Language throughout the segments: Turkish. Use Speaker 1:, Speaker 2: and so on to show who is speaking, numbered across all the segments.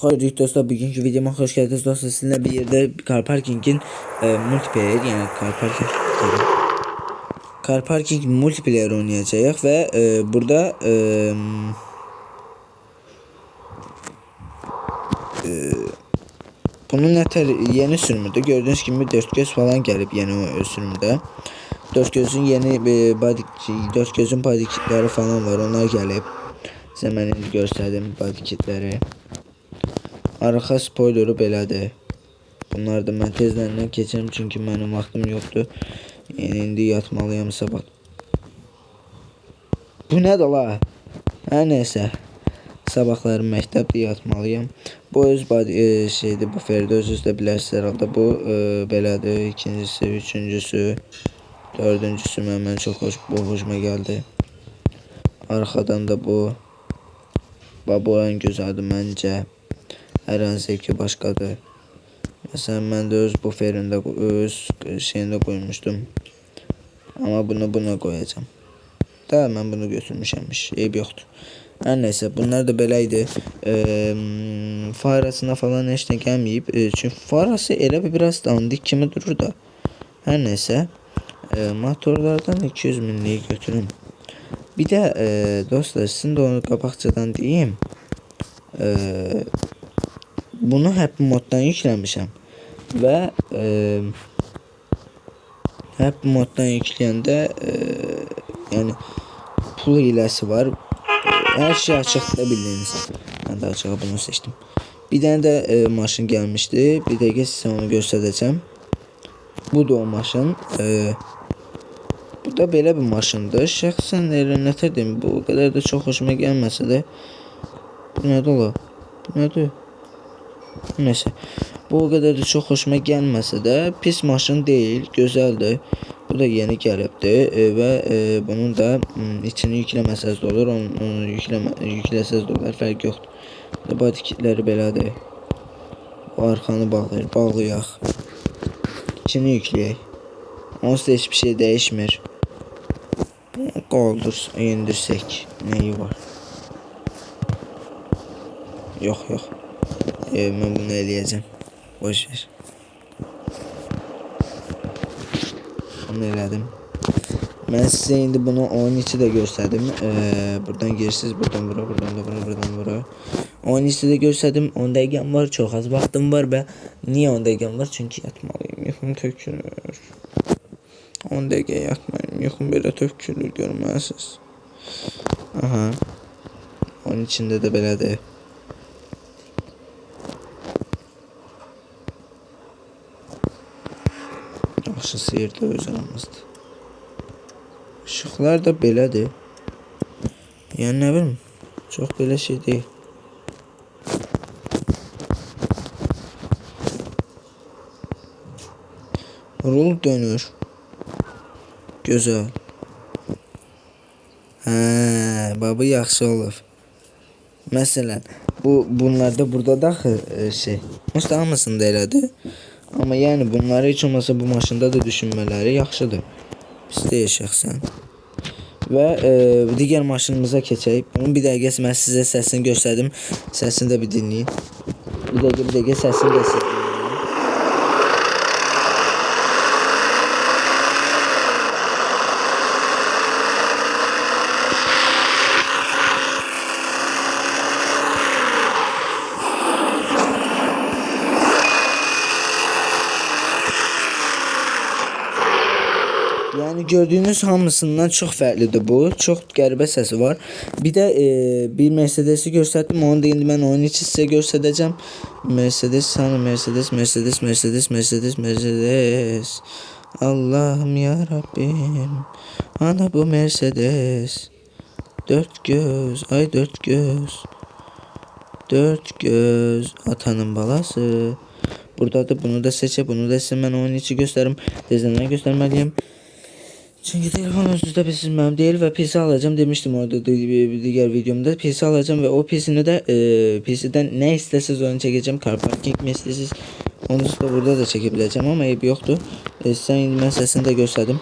Speaker 1: Xoş dostlar. Bugünkü videoma hoş geldiniz dostlar. Sizinle bir yerde car parkingin e, multiplayer yani car parking car parking multiplayer oynayacağız ve e, burada e, e, bunun neter yeni sürümüdür. Gördüğünüz gibi dört göz falan gelip yeni o sürümde. Dört gözün yeni e, body dört gözün body kitleri falan var. Onlar gelip size ben gösterdim body kitleri Arka spoilerı belədir. Bunları da mən tezlərindən keçirim çünki mənim vaxtım yoxdur. Yəni indi yatmalıyam sabah. Bu nədir la? Hər nəysə. Sabahları məktəbdə yatmalıyam. Bu öz e, şeydir, bu ferdə özünüz də bilərsiniz herhalde. Bu e, belədir. İkincisi, üçüncüsü, dördüncüsü mən, mən çox xoş, bu xoşuma gəldi. Arxadan da bu. Ən gözəldir məncə. Hər an zevki başqadır. Məsələn, mən də öz bu ferində öz şeyində qoymuşdum. Amma bunu buna qoyacağam. Da mən bunu götürmüşəmmiş. Eyb yoxdur. Hər nəysə, bunlar da belə idi. E, farasına falan heç nə gəlməyib. E, çünki farası elə bir biraz dandik kimi durur da. Hər nəysə, e, motorlardan 200 minliyi götürün. Bir də e, dostlar, sizin də onu qabaqcadan deyim. Eee bunu hep moddan yüklemişim ve e, hep moddan yükleyende e, yani pul hilesi var. Her şey açıkta bildiğiniz. Ben de açığa bunu seçtim. Bir tane de e, maşın gelmişti. Bir de size onu göstereceğim. Bu da o maşın. E, bu da belə bir maşındır. Şəxsən eləntədim. Bu kadar da çok hoşuma gəlməsə də. Bu nədir ola? Bu nədir? Neyse. Bu o kadar da çok hoşuma gelmese de pis maşın değil. Güzeldi. Bu da yeni gelipti e, ve e, bunun da m, içini yüklemesez de olur. Onu, onu yükleme, yüklesez de olur. Fark yok. Body kitləri belədir. Arxanı bağlayır. Bağlayaq. İçini yükləyək. Onsuz da hiçbir şey değişmir. Qaldır, indirsək. Neyi var? Yok yok. Ee, ben bunu eləyəcəm. Boş ver. Onu elədim. Ben size indi bunu oyun içi de gösterdim. Ee, buradan girirsiniz, buradan bura, buradan da bura, buradan bura. Oyun içi de gösterdim. 10 dəqiqəm var, çok az vaxtım var və niye 10 dəqiqəm var? Çünki yatmalıyım. Yuxum tökülür. 10 dəqiqə yatmayım. Yuxum belə tökülür görməlisiniz. Aha. Onun içində də belədir. Yaxşı seyirdə öz aramızda. Işıqlar da belədir. Yəni nə bilim, çox belə şey deyil. Rul dönür. Gözəl. Hə, baba yaxşı olur. Məsələn, bu bunlarda burada da axı e, şey. Hamısında elədir. Amma yəni bunları heç olmasa bu maşında da düşünmələri yaxşıdır. Biz deyək şəxsən. Və e, digər maşınımıza keçək. Bunun bir dəqiqə mən sizə səsini göstərdim. Səsini də bir dinləyin. Bir dəqiqə bir dəqiqə səsini də dinləyin. Yani gördüğünüz hamısından çok farklıdır bu. Çok qəribə səsi var. Bir də e, bir Mercedes'i göstərdim. Onu da indi mən oyun içi sizə göstərəcəm. Mercedes hani Mercedes, Mercedes, Mercedes, Mercedes, Mercedes. Allah'ım ya Rabbim. Ana bu Mercedes. Dört göz, ay dört göz. Dört göz atanın balası. Burada da bunu da seçe, bunu da size ben oyun içi gösteririm. Tezden göstermeliyim. Çünkü telefon pis benim değil ve PC alacağım demiştim orada diğer videomda. PC alacağım ve o PC'ni de e, PC'den ne isteseniz onu çekeceğim. Car parking mi istesiniz? Onu da burada da çekebileceğim ama hep yoktu. E, sen ben sesini de gösterdim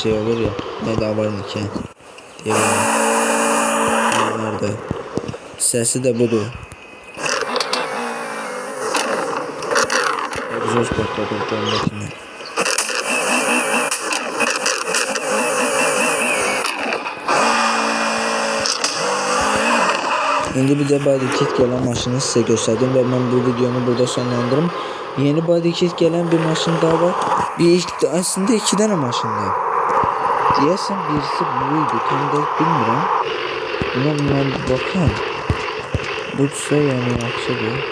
Speaker 1: şey olur ya. Dadavarın iki. Diyelim. Nerede? Sesi de budur. Egzoz patladı kendisine. İndi bir də body kit gələn maşını sizə göstərdim və mən bu videonu burada sonlandırım. Yeni body kit gələn bir maşın daha var. Bir aslında iki dənə maşın var. Diyesem birisi buydu. Tam da bilmiyorum. Buna ben bir bakayım. Buysa yani yaxşıdır.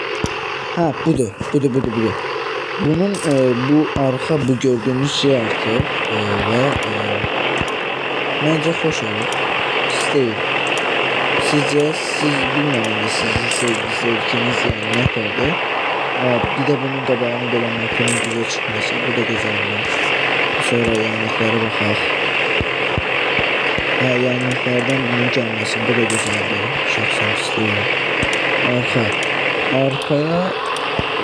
Speaker 1: Ha budur. Budur budur budur. Bunun e, bu arka bu gördüğünüz şey artık e, ve e, bence hoş olur. Pis değil. Sizce siz bilmiyorum sizin sevgi zevkiniz yani ne kadar. Aa, bir de bunun kabağını böyle makyajın güzel çıkması bu da güzel olur. Sonra yanlıklara bakalım. Hayvanlıklardan önce alması bu da güzeldi. Şahsen istiyorum. Arka. Arkaya.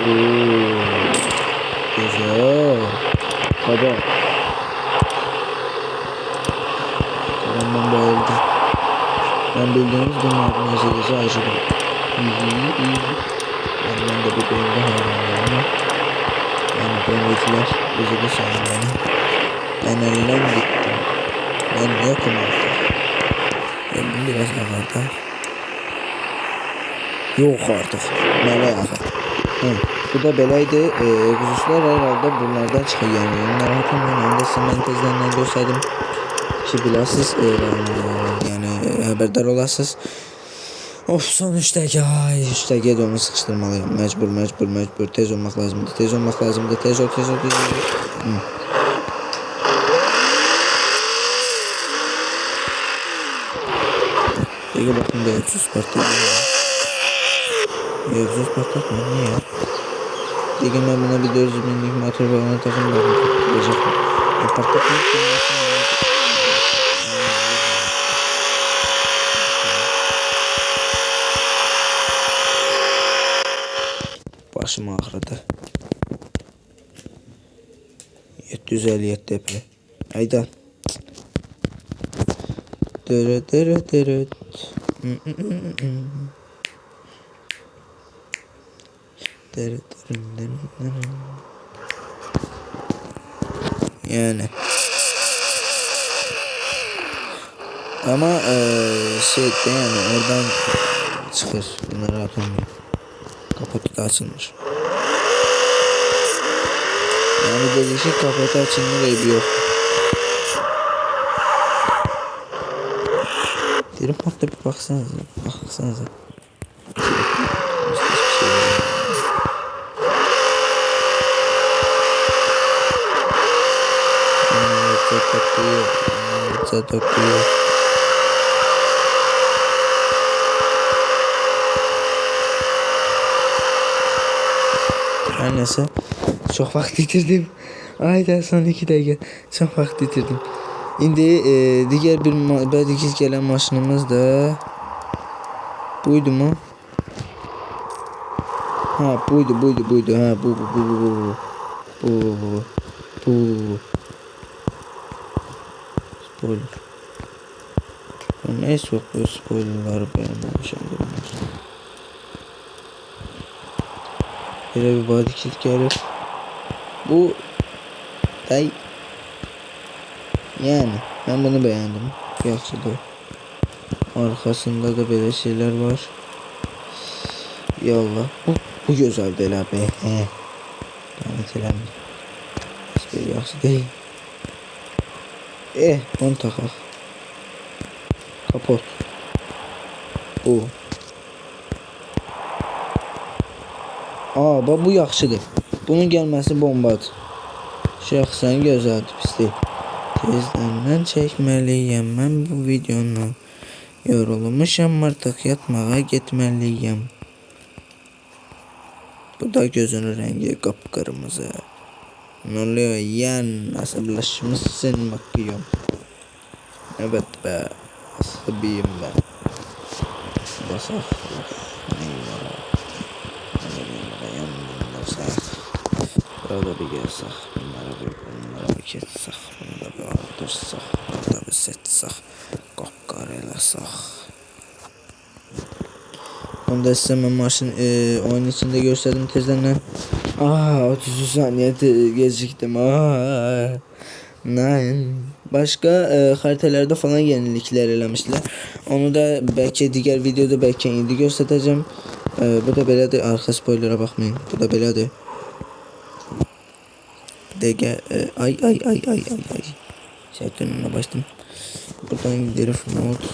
Speaker 1: Ooo. Güzel. Baba. Karandan bayıldı. Ben bildiğiniz bunlardan yazılıcı acıdım. İyi iyi. Ondan da bir bölümde hayranlarım. Yani bölümdekiler üzülü sanırım. Ben elden gittim. Ben yokum artık biraz yukarıda. Yok artık. Bela yakar. Hı. Bu da belaydı. E, kuzuşlar herhalde bunlardan çıkıyor. Yani onlar hakkında ben de sementezlerinden gösterdim. Ki bilasız e, yani e, haberdar olasız. Of son 3'dəki ay 3'dəkiyə də onu sıxışdırmalıyam. Məcbur, məcbur, məcbur. Tez olmaq lazımdır. Tez olmaq lazımdır. Tez ol, tez ol, tez ol. Hı. Ege bakın bir egzoz patlatmıyor ya. Egzoz patlatmıyor niye ya? Ege ben buna bir 400 binlik motor bağına takım bakın patlatacak mı? E patlatmak için yapın ya. Başım ağrıdı. 757 deprem. Aydan. Dere dere dere yani. Ama eee şey de yani oradan çıkır. Bunları atamıyorum. Kapatı da açılmış. Yani dedi ki kapatı açılma gibi yok. Gelin parkta bir baksanıza. Baksanıza. Це таке. Her neyse çok vakit yitirdim. Ayda son iki dakika çok vakit yitirdim. İndi e, digər bir bədigiz gələn maşınımız da buydu mu? Ha, buydu, buydu, buydu. Ha, bu, bu, bu, bu, bu. Bu, bu, bu. Bu. Spoiler. Ben en çok bu spoilerları beğenmemişim. Böyle bir body kit gelir. Bu Day yani ben bunu beğendim. Yaxşıdır. Arkasında da böyle şeyler var. Yallah. Bu, bu güzel değil abi. He. Lanet eləmir. Hiçbir yaxşı değil. Eh, onu takaq. Kapot. Bu. Aa, bu yaxşıdır. Bunun gəlməsi bombadır. Şəxsən gözəldir, pis deyil. Tezdən mən çəkməliyəm mən bu videonu. Yorulmuşam artıq yatmağa getməliyəm. Bu da gözünün rəngi qapqırmızı. Ne oluyor yan asablaşmışsın bakıyorum. Evet be asabiyim ben. Basak. Burada bir gelsek. Bunlara bir bunlara bir kessek. Da bir setsaq, qoqqar eləsaq. Onda size ben maçın e, oyun içinde gösterdim tezden. Aa 30 saniye te- geciktim. Aa. Nein. Başka e, haritalarda falan yenilikler eləmişlər. Onu da belki diğer videoda belki indi göstereceğim. E, bu da belədir. Arxa spoiler'a bakmayın. Bu da belədir. Dege e, ay ay ay ay ay ay. Dönümüne başladım. Buradan giderim. Ne oldu?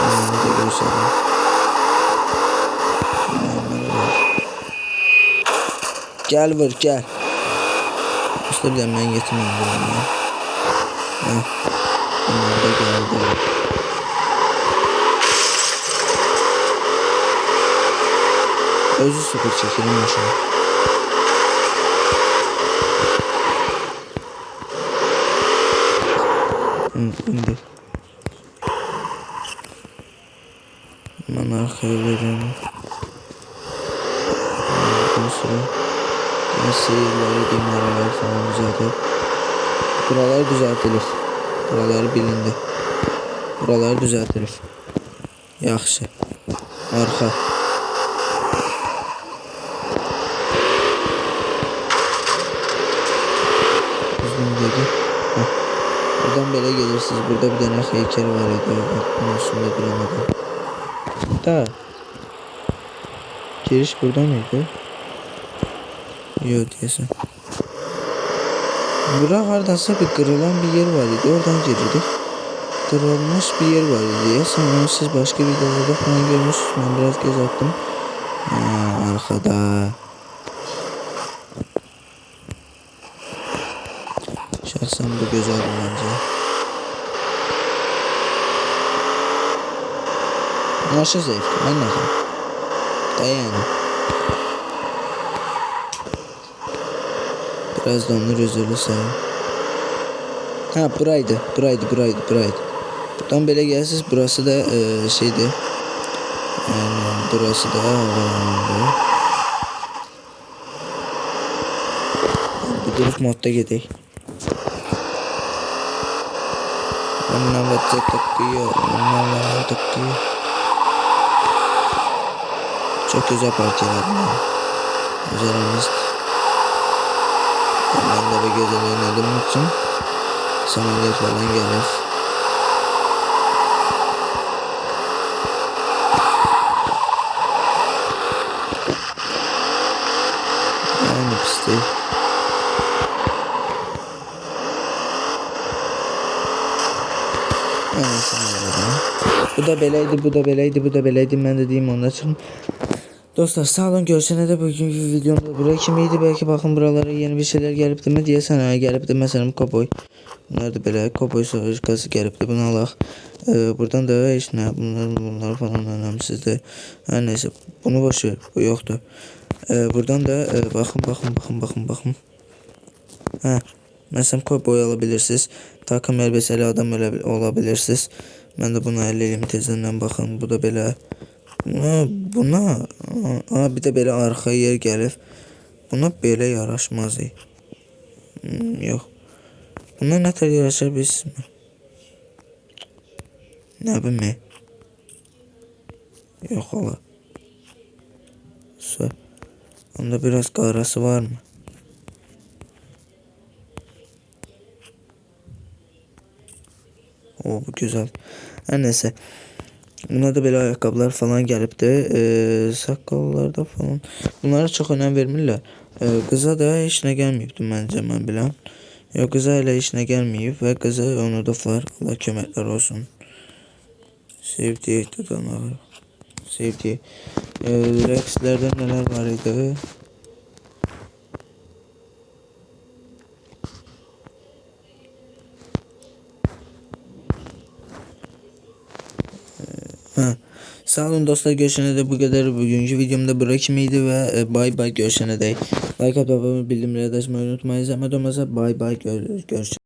Speaker 1: Bunu da göstereyim. Gel vur gel. İşte bir ben getirmem bunu ya. Heh. Bunlar da geldi. Özü sıfır çekelim aşağı. Hı, indir. Hemen arkaya verelim. Ondan sonra seyirleri, imaralar falan düzeltip Buralar düzeltilir. Buraları bilindi. Buraları düzeltilir. Yaxşı. Arxa. Buradan belə gelirsiniz. Burada bir dənə heykəl var idi. Bak bunun üstündə duran adam. Da. Giriş burada mıydı? Yok diyorsun. Bura bir kırılan bir yer var idi. Oradan girdik. Kırılmış bir yer var idi. Ya sanırım siz başka videolarda falan görmüşsünüz. Ben biraz göz attım. Ha, arkada. Şahsen bu güzel bence. Nasze zevk. Ben ne Da yani. Biraz da onları özürlü sayın. Ha buraydı. Buraydı buraydı buraydı. Buradan böyle gelsiniz. Burası da e, şeydi. Yani burası da havaalanıydı. Bir durup modda gidelim. Vatsa takıyor. Onunla takıyor. Çok güzel parçalar bunlar. Güzelimiz. Ben de bir güzel oynadım için. Samaniyet falan gelir. Yani pis değil. Bu da beleydi, bu da beleydi, bu da beleydi. Ben de diyeyim onun için. Dostlar sağ olun. Görüşene de bugünkü videomda buraya kimiydi belki bakın buralara yeni bir şeyler gelip de mi diye sana gelip de mesela Cowboy Bunlar da belə Cowboy sözcükası gelip de bunu alaq ee, buradan da heç nə bunlar bunlar falan önemsizdir her neyse bunu boş ver. Bu yoktur ee, buradan da e, bakın bakın bakın bakın bakın. Ha mesela Cowboy alabilirsiniz. Takım elbiseli adam olabilirsiniz ben de bunu elleyim tezinden bakın bu da belə Buna, buna aa, bir de böyle arka yer gelir. Buna böyle yaraşmaz. Hmm, yok. Buna ne tər yaraşar biz mi? Ne bileyim. Yok ola. Onda biraz karası var O güzel. Her neyse. Buna da böyle ayakkabılar falan gelip de e, sakallarda falan. Bunlara çok önem vermirlər. E, kıza da işine gelmeyipti bence ben bilen. Yok kıza ile işine gelmeyip ve kızı unuduflar. Allah köməklər olsun. Sevdiği tutanlar. Sevdiği. E, Rex'lerde neler var idi? Ha. Sağ olun dostlar görüşene de bu kadar bugünkü videomda bırakımıydı ve e, bay bay görüşene de like atıp bildirimleri açmayı unutmayın. Zahmet olmasa bay bay gör görüşürüz.